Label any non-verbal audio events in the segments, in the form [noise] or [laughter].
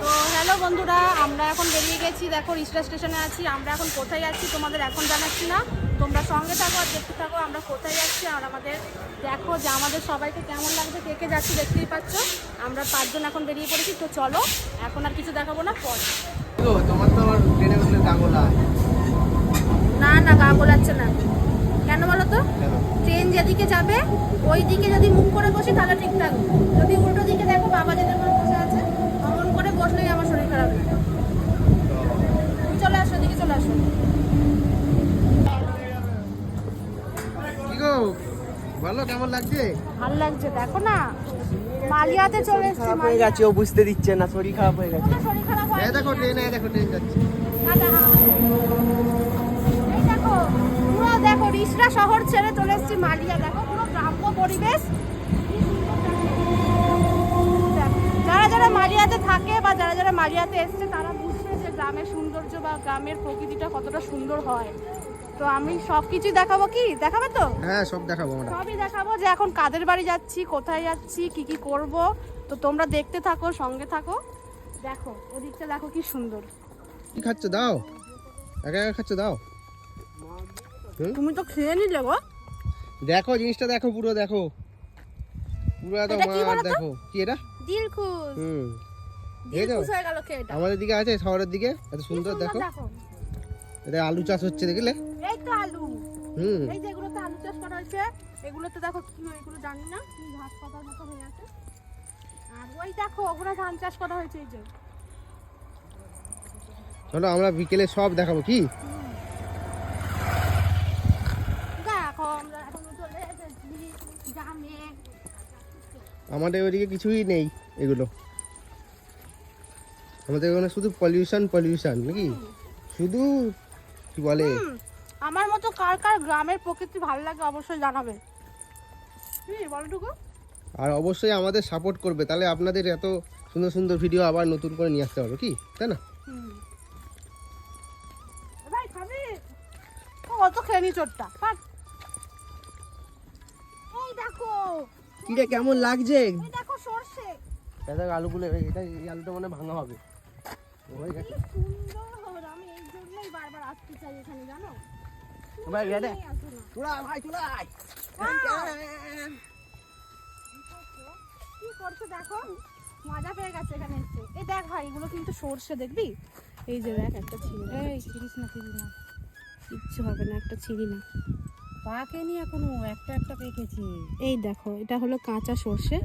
তো হ্যালো বন্ধুরা আমরা এখন বেরিয়ে গেছি। দেখো রিসরা স্টেশনে আছি। আমরা এখন কোথায় যাচ্ছি তোমাদের এখন জানাচ্ছি না। তোমরা সঙ্গে থাকো আর দেখতে থাকো আমরা কোথায় যাচ্ছি আর আমাদের দেখো যে আমাদের সবাইকে কেমন লাগছে কে কে যাচ্ছি দেখতেই পাচ্ছ। আমরা পাঁচজন এখন বেরিয়ে পড়েছি তো চলো এখন আর কিছু দেখাবো না পর। তো তোমার তো আমার ট্রেনে উঠলে গাঙ্গলা না না গা গোলাচ্ছে না। কেন বলো তো ট্রেন যেদিকে যাবে ওই দিকে যদি মুখ করে বসি তাহলে ঠিক থাকবে। যদি উল্টো দিকে দেখো বাবা যেদের করে বসে আছে অমন করে বসলেই আমার শরীর খারাপ হয়ে যায় চলে আসো দিকে চলে আসো। কেমন লাগছে? ভালো লাগছে দেখো না মালিয়াতে চলে এসেছি খারাপ হয়ে গেছে ও বুঝতে দিচ্ছে না শরীর খারাপ হয়ে গেছে। শরীর খারাপ হয় দেখো ট্রেন দেখো ট্রেন যাচ্ছে। এই দেখো রিসরা শহর ছেড়ে চলে এসেছি মালিয়া। দেখো পুরো গ্রাম্য পরিবেশ। যারা যারা মালিয়াতে থাকে বা যারা যারা মালিয়াতে এসছে তারা বুঝছে যে গ্রামের সৌন্দর্য বা গ্রামের প্রকৃতিটা কতটা সুন্দর হয়। তো আমি সব কিছুই দেখাবো কি? দেখাবে তো? হ্যাঁ সব দেখাবো আমরা। সবই দেখাবো যে এখন কাদের বাড়ি যাচ্ছি কোথায় যাচ্ছি কি কি করব। তো তোমরা দেখতে থাকো সঙ্গে থাকো। দেখো ওদিকটা দেখো কি সুন্দর। কি খাচ্ছ? দাও। একা একা খাচ্ছ? দাও। তুমি তো খেয়ে নিলে গো। দেখো জিনিসটা দেখো পুরো দেখো। পুরো কি মার দেখো। কি এটা? দিল খুশ হুম দিল এই হয়ে গেল খেয়ে এটা আমাদের দিকে আছে শহরের দিকে। এত সুন্দর দেখো। এটা আলু চাষ হচ্ছে দেখলে? এই তো আলু। হুম। এই যে এগুলোতে আলু চাষ করা হয়েছে এগুলোতে দেখো কি এগুলো জানি না কি ঘাস পাতার মতো হয়ে আছে। আর ওই দেখো ওখানে ধান চাষ করা হয়েছে এই যে। চলো আমরা বিকেলে সব দেখাবো কি দেখো আমরা এখন চলে এসেছি গ্রামে আমাদের ওইদিকে কিছুই নেই এগুলো। আমাদের ওখানে শুধু পলিউশন পলিউশন নাকি? শুধু কি বলে? আমার মতো কার কার গ্রামের প্রকৃতি ভালো লাগে অবশ্যই জানাবে বলটুকু আর অবশ্যই আমাদের সাপোর্ট করবে তাহলে আপনাদের এত সুন্দর সুন্দর ভিডিও আবার নতুন করে নিয়ে আসতে পারব কি? তাই না? খেয়ে নি চোরটা এই দেখো কিরে কেমন লাগছে? এই দেখো সর্ষে। এটা আলুগুলো এটা এই আলুটা মানে ভাঙা হবে। কি সুন্দর আমি এই জন্যই বারবার আসতে চাই এখানে জানো? ভাই, ভাই কি করছ দেখো? মজা পেয়ে গেছে এখানে এসে। এই দেখ ভাই এগুলো কিন্তু সর্ষে দেখবি? এই যে দেখ একটা ছিঁড়ে এই ছিড়িস না ছিড়ি না। কিচ্ছু হবে না একটা ছিঁড়ি না। পাকেনি এখনও? একটা একটা পেকেছে। এই দেখো এটা হলো কাঁচা সর্ষে।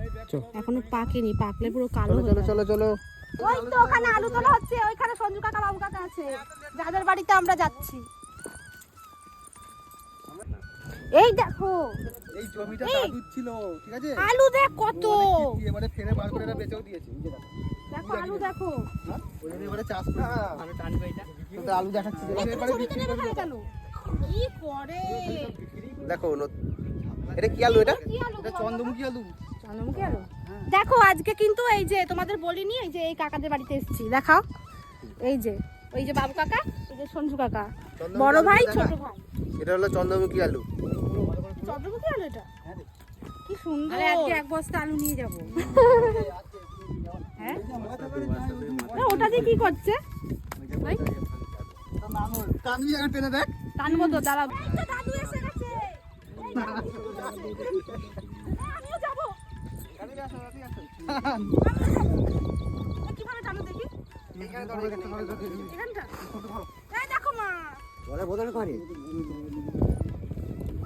এখনও পাকেনি পাকলে পুরো কালো চলো চলো চলো চলো। ওই তো ওখানে আলু তোলা হচ্ছে ওইখানে সঞ্জু কাকা বাবু কাকা আছে। যাদের বাড়িতে আমরা যাচ্ছি। এই দেখো। এই জমিটা। দাদুর ছিল ঠিক আছে? আলু দেখ কত? এবারে ফেরে বার করে বেচেও দিয়েছে এই যে দেখো। দেখো আলু দেখো। হ্যাঁ? ওই এবারে চাষ করে আমি টানবে এটা তো আলু দেখাচ্ছি এবারে বিক্রি করে কেন? কি করে? দেখো এটা কি আলু এটা? এটা চন্দ্রমুখী আলু। চন্দ্রমুখী আলু? দেখো আজকে কিন্তু এই যে তোমাদের বলিনি এই যে এই কাকাদের বাড়িতে এসেছি। দেখাও। এই যে ওই যে বাবু কাকা এই যে সঞ্জু কাকা। বড় ভাই ছোট ভাই। এটা হলো চন্দ্রমুখী আলু। চন্দ্রমুখী আলু এটা? কি সুন্দর। আরে আজকে এক বস্তা আলু নিয়ে যাব। হ্যাঁ? [laughs] ওটা দিয়ে কি করছে? পেনে দেখ। টানবো তো দাঁড়া দাদু দেখি? এই দেখো মা। করে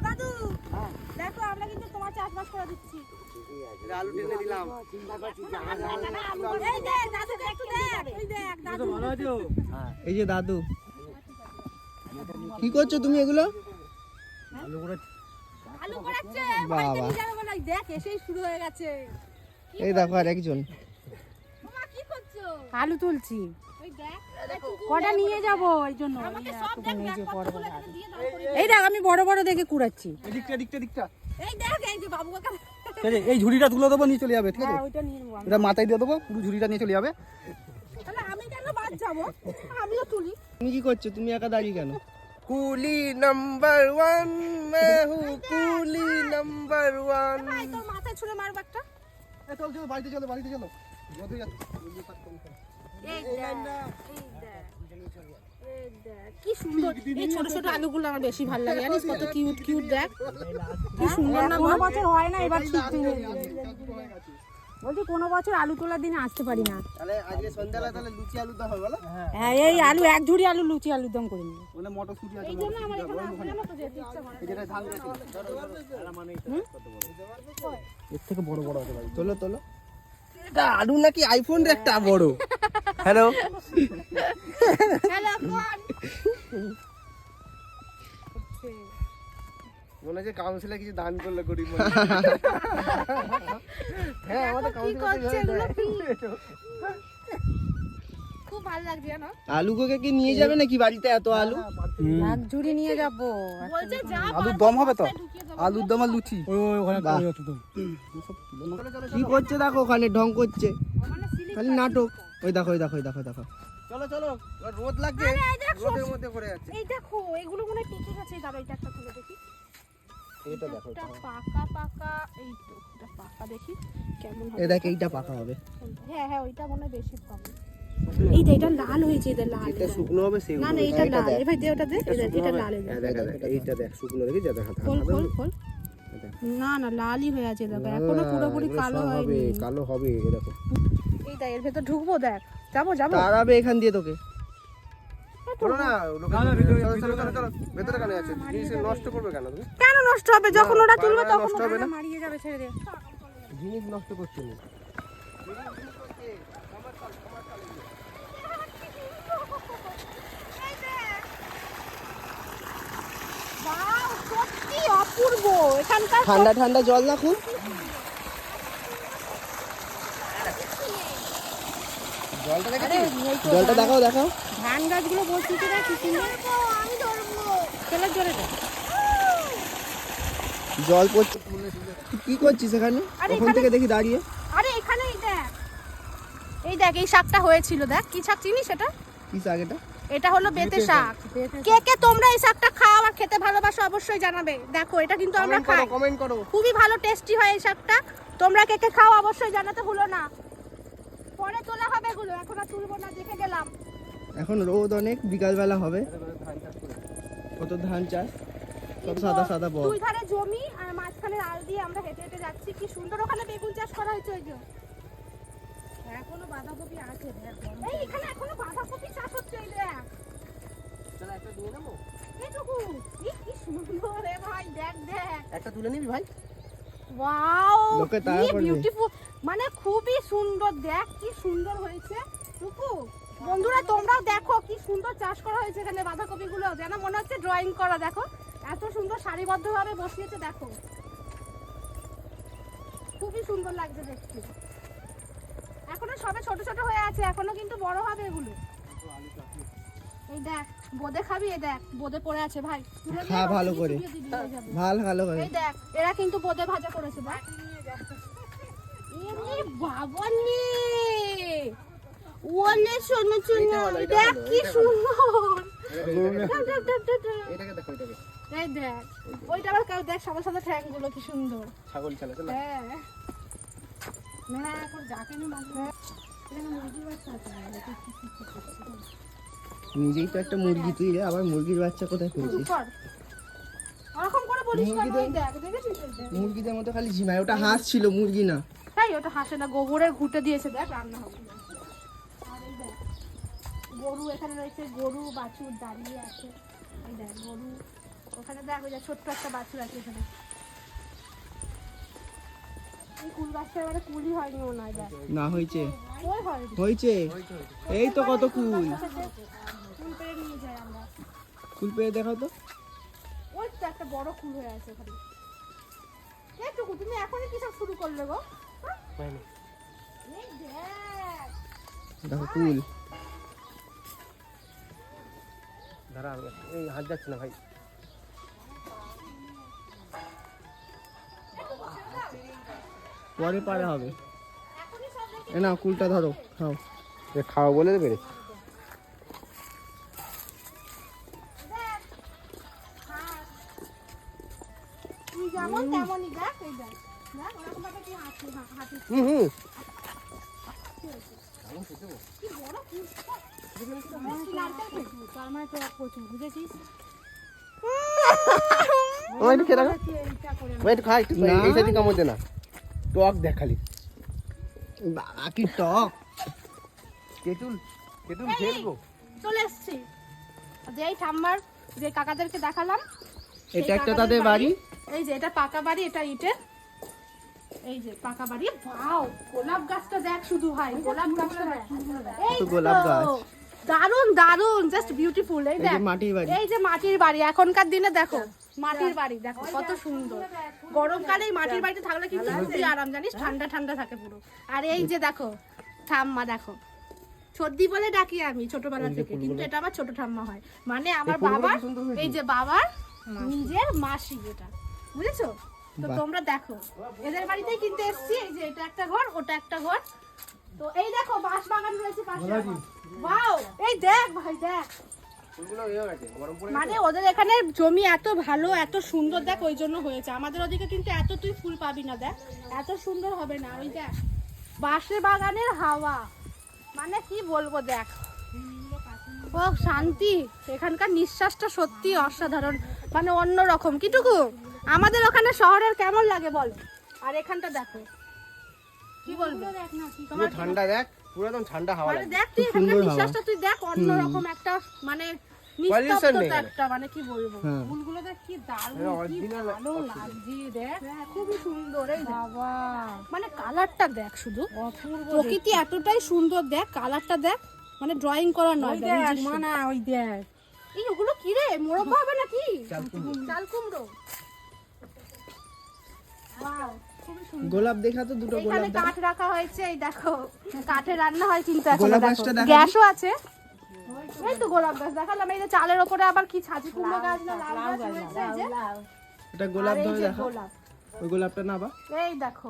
দাদু দেখো আমরা কিন্তু তোমার চাষবাস করে দিচ্ছি। আলু টেনে দিলাম। এই দাদু। এই যে দাদু। কি করছ তুমি এগুলো? আলু বাবা। দেখ এসেই শুরু হয়ে গেছে। এই দেখো আর একজন। মামা কি করছ? আলু তুলছি। কটা নিয়ে যাব? ওই জন্য এই দেখ আমি বড় বড় দেখে কুড়াচ্ছি। এদিকটা দিকটা দিকটা এই দেখ এই যে বাবু কাকা এই ঝুড়িটা তুলে দেবো নিয়ে চলে যাবে ঠিক আছে? হ্যাঁ। এটা মাথায় দিয়ে দেবো পুরো ঝুড়িটা নিয়ে চলে যাবে তাহলে আমি কেন বাদ যাব আমিও তুলি। তুমি কি করছ? তুমি একা দাঁড়িয়ে কেন? কুলি নাম্বার ওয়ান মে হু কুলি নাম্বার ওয়ান। ভাই তোর মাথায় ছুঁড়ে মারবো একটা? চল চলো বাড়িতে চলো বাড়িতে চলো। যতই যাচ্ছ এই কি সুন্দর। এই ছোট ছোট আলুগুলো আমার বেশি ভালো লাগে জানিস কত কিউট কিউট দেখ। কি সুন্দর না বছর হয় না এবার ঠিক বলছি কোনো বছর আলু তোলার দিনে আসতে পারি না। তাহলে আজকে সন্ধ্যাবেলা তাহলে লুচি আলু দাও হবে বলো? হ্যাঁ। এই আলু এক ঝুড়ি আলু লুচি আলুর দম করে নিবো মানে মটরশুটি আছে এই জন্য আমার এখানে যেতে ইচ্ছা করে যেটা ধান এর থেকে বড় বড় পারে তোলো তোলো। এটা আলু নাকি আইফোন একটা বড়? হ্যালো হ্যালো মনে হচ্ছে কাউন্সিলর কিছু দান করল গরিব হ্যাঁ আমাদের কি করছে খুব ভালো লাগছে জানো? আলুকে কি নিয়ে যাবে নাকি বাড়িতে এত আলু? ঝুড়ি নিয়ে যাব। বলছে যা আলুর দম হবে তো? আলুর দম আর লুচি? কি করছে দেখো ওখানে ঢং করছে। খালি নাটক। ওই দেখো ওই দেখো ওই দেখো দেখো। চলো চলো রোদ লাগছে। রোদের মধ্যে করে যাচ্ছে এই দেখো এগুলো মনে পেকে গেছে দাঁড়া এটা একটা তুলে দেখি। এটা দেখো এটা। পাকা পাকা এই তো এটা পাকা দেখি কেমন এই হবে। দেখ এইটা পাকা হবে। হ্যাঁ হ্যাঁ ওইটা মনে বেশি পাবে এই যে এটা লাল হয়েছে এটা লাল এটা শুকনো হবে না সেগুলো না এটা লাল। এ ভাই দে ওটা দে। এটা- এটা লাল দেখ। হ্যাঁ দেখ এইটা দেখ শুকনো দেখি যা দেখা খোল খোল খোল। না না লালই হয়ে আছে দেখো। এখনও পুরোপুরি কালো হয়নি। কালো হবে এই দেখো। এই দেখ এর ভেতর ঢুকবো দেখ। যাব যাব। তারাবে এখান দিয়ে তোকে। ভেতরে কেন আছে। নষ্ট করবে কেন তুমি? কেন নষ্ট হবে? যখন ওটা তুলবে তখন নষ্ট হবে না। মারিয়ে যাবে ছেড়ে দে। জিনিস নষ্ট করছে না অপূর্ব। এখানকার ঠান্ডা ঠান্ডা জল না খুব? জলটা দেখাও দেখাও। ধান গাছগুলো কি আমি ধরবো। তেলের জলে পড়ছে। কি করছিস এখানে? ওখান থেকে দেখি দাঁড়িয়ে। আরে এখানে এই দেখ। এই দেখ এই শাকটা হয়েছিল দেখ। কি শাক চিনিস এটা? কি শাক এটা? এটা হলো বেতে শাক। কে কে তোমরা এই শাকটা খাও আর খেতে ভালোবাসো অবশ্যই জানাবে। দেখো এটা কিন্তু আমরা খাই। কমেন্ট করো। খুবই ভালো টেস্টি হয় এই শাকটা। তোমরা কে কে খাও অবশ্যই জানাতে ভুলো না। পরে তোলা হবে এগুলো। এখন আর তুলবো না দেখে গেলাম। এখন রোদ অনেক বিকালবেলা হবে। কত ধান চাষ? কত সাদা সাদা বল। দুই ধারে জমি আর মাঝখানে আল দিয়ে আমরা হেঁটে হেঁটে যাচ্ছি। কি সুন্দর ওখানে বেগুন চাষ করা হয়েছে ওই যে। এখনও বাঁধাকপি আছে এই এখানে এখনও বাঁধাকপি চাষ হচ্ছে এই দেখ। এইটুকু কি সুন্দর রে ভাই দেখ দেখ। একটা তুলে নিবি ভাই? ওয়াও লোকে তাড়া বিউটিফুল মানে খুবই সুন্দর দেখ কি সুন্দর হয়েছে। টুকু। বন্ধুরা তোমরাও দেখো কি সুন্দর চাষ করা হয়েছে এখানে বাঁধাকপি গুলো যেন মনে হচ্ছে ড্রয়িং করা দেখো। এত সুন্দর সারিবদ্ধভাবে বসিয়েছে দেখো। খুবই সুন্দর লাগছে দেখতে। এখনও সবে ছোট ছোট হয়ে আছে এখনও কিন্তু বড় হবে এগুলো। এই দেখ বোদে খাবি? এই দেখ বোদে পড়ে আছে ভাই। খা ভালো করে। হয়ে। ভালো ভালো করে। এই দেখ এরা কিন্তু বোদে ভাজা করেছে দেখ। এমনি বাবা নে ওলে শোনো শোনো। দেখ কি সুন্দর। এটাকে দেখো এটাকে এই দেখ ওইটা আবার কাউ দেখ সাদা সাদা ঠ্যাংগুলো কি সুন্দর। ছাগল চালা চলো। হ্যাঁ। না এখন যাকে নি নিজেই তো একটা মুরগি তুই রে আবার মুরগির বাচ্চা কোথায় পেয়েছিস? কর ওরকম করে বলিস কেন দেখ দেখেছিস মুরগিদের মতো খালি ঝিমায় ওটা হাঁস ছিল মুরগি না। তাই ওটা হাসে না গোবরের ঘুটে দিয়েছে দেখ রান্না হবে। দেখ গরু এখানে রয়েছে গরু বাছুর দাঁড়িয়ে আছে। এই দেখ গরু ওখানে দেখ ওই যে ছোট্ট একটা বাছুর আছে এখানে। এই কুল গাছটা এবারে কুলই হয়নি মনে হয় দেখ। না হয়েছে। হয়েছে? এই তো কত কুল। কুল পেরে নিয়ে যাই আমরা। কুল পেয়ে দেখাও তো। ওই তো একটা বড় কুল হয়ে আছে ওখানে। তুমি এখনই কি সব শুরু করলে গো? দেখো কুল। দাঁড়া আমি এই হাত যাচ্ছি না ভাই। পরে পারে হবে। এ না কুলটা ধরো খাও। এ খাও বলে দেবে হুম হুম। টক কচু, বুঝেছিস? ও একটু খেয়ে দেখো। এইটা করে ও একটু খা একটু না। এই সাইডে কামড় দে না। টক দেখ খালি বাবা কি টক? তেঁতুল তেঁতুল ফেলব চলে এসছি। যে এই ঠাম্মার যে কাকাদেরকে দেখালাম এটা একটা তাদের বাড়ি? এই যে এটা পাকা বাড়ি এটা ইটের। এই যে পাকা বাড়ি ওয়াও গোলাপ গাছটা দেখ শুধু ভাই গোলাপ গাছটা দেখ এই তো তো, গোলাপ গাছ। দারুণ দারুণ জাস্ট বিউটিফুল এই এই দেখ। মাটির বাড়ি। এই যে মাটির বাড়ি এখনকার দিনে দেখো মাটির বাড়ি দেখো কত সুন্দর। গরমকালে মাটির বাড়িতে থাকলে কিন্তু খুবই আরাম জানিস? ঠান্ডা ঠান্ডা থাকে পুরো। আর এই যে দেখো ঠাম্মা দেখো। সর্দি বলে ডাকি আমি ছোটবেলা থেকে কিন্তু এটা আমার ছোট ঠাম্মা হয়। মানে আমার বাবার এই যে বাবার নিজের মাসি এটা বুঝেছ? তো তোমরা দেখো এদের বাড়িতেই কিনতে এসেছি এই যে এটা একটা ঘর ওটা একটা ঘর। তো এই দেখো বাঁশ বাগান রয়েছে পাশে ওয়াও এই দেখ ভাই দেখ। মানে ওদের এখানে জমি এত ভালো এত সুন্দর দেখ ওই জন্য হয়েছে। আমাদের ওদিকে কিন্তু এত তুই ফুল পাবি না দেখ। এত সুন্দর হবে না ওই দেখ। বাঁশের বাগানের হাওয়া। মানে কি বলব দেখ। ও শান্তি। এখানকার নিঃশ্বাসটা সত্যি অসাধারণ। মানে অন্য রকম কিটুকু? আমাদের ওখানে শহরের কেমন লাগে বল? আর এখানটা দেখো। কি বলব? পুরো তোমার ঠান্ডা দেখ পুরো একদম ঠান্ডা হাওয়া মানে লাগে দেখ তুই এখানকার সুন্দর নিঃশ্বাসটা তুই দেখ অন্যরকম একটা মানে নিস্তব্ধতা একটা মানে কি বলব? হ্যাঁ। ফুলগুলো দেখ কি দারুণ হ্যাঁ, কি ভালো লাগছে দেখ। খুবই সুন্দর এই বাবা। মানে কালারটা দেখ শুধু। প্রকৃতি এতটাই সুন্দর দেখ কালারটা দেখ। মানে ড্রয়িং করা নয় ওই দেখ, দেখ মানা ওই দেখ। এই ওগুলো কি রে মোরব্বা হবে নাকি? চাল কুমড়ো। গোলাপ দেখা তো দুটো এখানে গোলাপ দাও। কাঠ রাখা হয়েছে এই দেখো কাঠে রান্না হয় কিন্তু এখন? গ্যাসও আছে। এই তো গোলাপ গাছ দেখালাম এই যে চালের ওপরে আবার কি ছাজি কুমড়ো গাছ না লাউ গাছ রয়েছে এই যে। এটা গোলাপ ধরে দেখা ওই গোলাপটা না বা এই দেখো।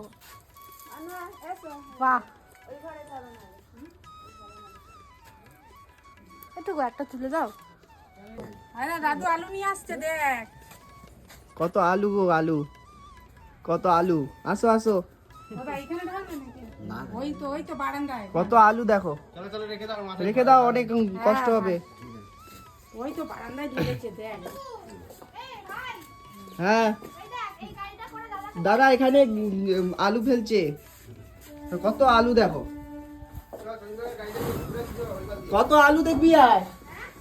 বাহ। একটু গো, একটা তুলে দাও। দাদু আলু নিয়ে আসছে দেখ। কত আলু গো আলু। কত আলু? আসো আসো। দাদা এখানে ঢালবে নাকি? ওই তো ওই তো বারান্দায়। কত আলু দেখো। রেখে দাও অনেক কষ্ট হবে। ওই তো বারান্দায় ঢেলেছে দেখ। হ্যাঁ। দাদা এখানে আলু ফেলছে। কত আলু দেখো। কত আলু দেখবি আয়।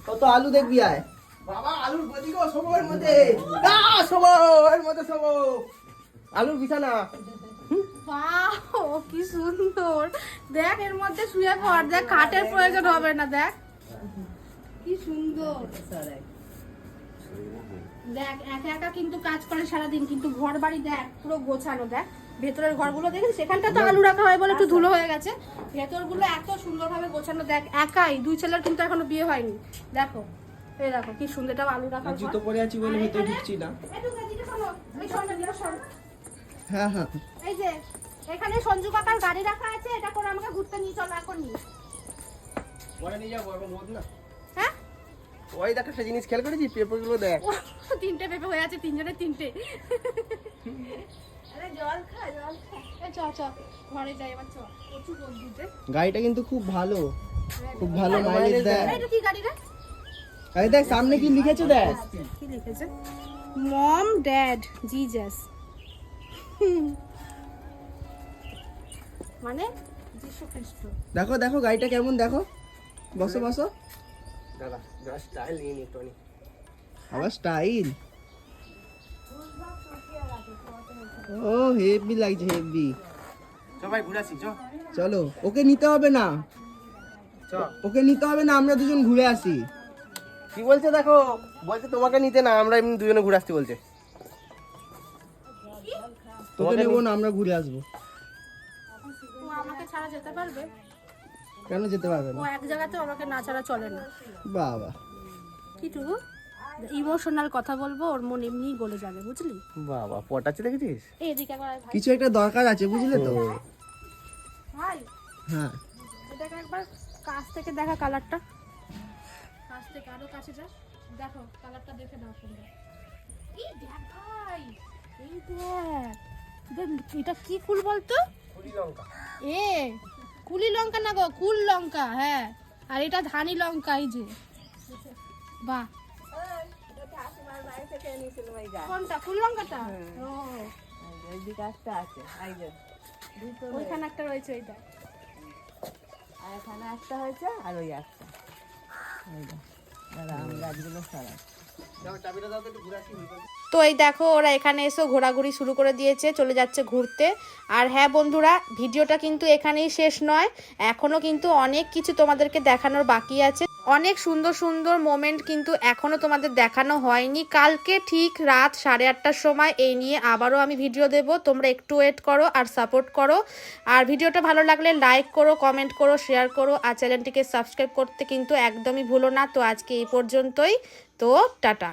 কত আলু দেখবি আয়। বাবা আলুর সময়ের মধ্যে। সময়ের মধ্যে সব আলুর বিছানা বাহ কি সুন্দর দেখ এর মধ্যে শুয়ে পড় দেখ খাটের প্রয়োজন হবে না দেখ কি সুন্দর দেখ একা একা কিন্তু কাজ করে সারাদিন কিন্তু ঘর বাড়ি দেখ পুরো গোছানো দেখ ভেতরের ঘরগুলো দেখেছিস সেখানটা তো আলু রাখা হয় বলে একটু ধুলো হয়ে গেছে ভেতরগুলো এত সুন্দরভাবে গোছানো দেখ একাই দুই ছেলের কিন্তু এখনও বিয়ে হয়নি দেখো এই দেখো কি সুন্দর এটা আলু রাখা জুতো পরে আছি বলে ভেতরে ঢুকছি না হ্যাঁ হ্যাঁ। এই যে এখানে সঞ্জু কাকার গাড়ি রাখা আছে এটা করে আমাকে ঘুরতে নিয়ে চলো এখন নিয়ে। পরে নিয়ে যাব এখন না? হ্যাঁ? ওই দেখ একটা জিনিস খেয়াল পেপারগুলো দেখ। তিনটে পেঁপে হয়ে আছে তিনজনের তিনটে। গাড়িটা কিন্তু খুব ভালো। খুব ভালো মাইলেজ দেয়। আরে দেখ সামনে কি লিখেছে দেখ। কি লিখেছে? Mom dad Jesus. মানে? দেখো দেখো গাড়িটা কেমন দেখো। বসো বসো। দাদা স্টাইল নিয়ে নিত আবার স্টাইল ও হেভি লাগছে হেভি সবাই ঘুরাছি চ। চলো ওকে নিতে হবে না। চ। ওকে নিতে হবে না আমরা দুজন ঘুরে আসি। কি বলছে দেখো? বলছে তোমাকে নিতে না আমরা এমনি দুজনে ঘুরে আসতে বলছে। তোকে নেব না আমরা ঘুরে আসব। ও আমাকে ছাড়া যেতে পারবে? কেন যেতে পারবে ও না এক জায়গাতে আমাকে না ছাড়া চলে না। বাবা। কিটু ইমোশনাল কথা বলব ওর মন এমনিই গলে যাবে বুঝলি? বাবা পটাচ্ছে দেখেছিস? এই এদিকে একবার ভাই। কিছু একটা দরকার আছে বুঝলে তো? ভাই হ্যাঁ। এটাকে একবার কাছ থেকে দেখা কালারটা। কাছ থেকে আরও কাছে যা। দেখো কালারটা দেখে নাও সুন্দর এই দেখ ভাই এই দেখ। এটা- এটা কি ফুল বলতো? এ কুলি লঙ্কা না গো কুল লঙ্কা হ্যাঁ। আর এটা ধানি লঙ্কা এই যে। বাহ। কোনটা? কুল লঙ্কাটা ও। ওইখানে একটা রয়েছে ওইটা। যাও চাবিটা দাও তো একটু ঘুরে আসি। তো এই দেখো, ওরা এখানে এসে ঘোরাঘুরি শুরু করে দিয়েছে, চলে যাচ্ছে ঘুরতে। আর হ্যাঁ বন্ধুরা, ভিডিওটা কিন্তু এখানেই শেষ নয়। এখনও কিন্তু অনেক কিছু তোমাদেরকে দেখানোর বাকি আছে। অনেক সুন্দর সুন্দর মোমেন্ট কিন্তু এখনও তোমাদের দেখানো হয়নি। কালকে ঠিক রাত সাড়ে আটটার সময় এই নিয়ে আবারও আমি ভিডিও দেব। তোমরা একটু ওয়েট করো আর সাপোর্ট করো। আর ভিডিওটা ভালো লাগলে লাইক করো কমেন্ট করো শেয়ার করো। আর চ্যানেলটিকে সাবস্ক্রাইব করতে কিন্তু একদমই ভুলো না। তো আজকে এই পর্যন্তই। তো টাটা।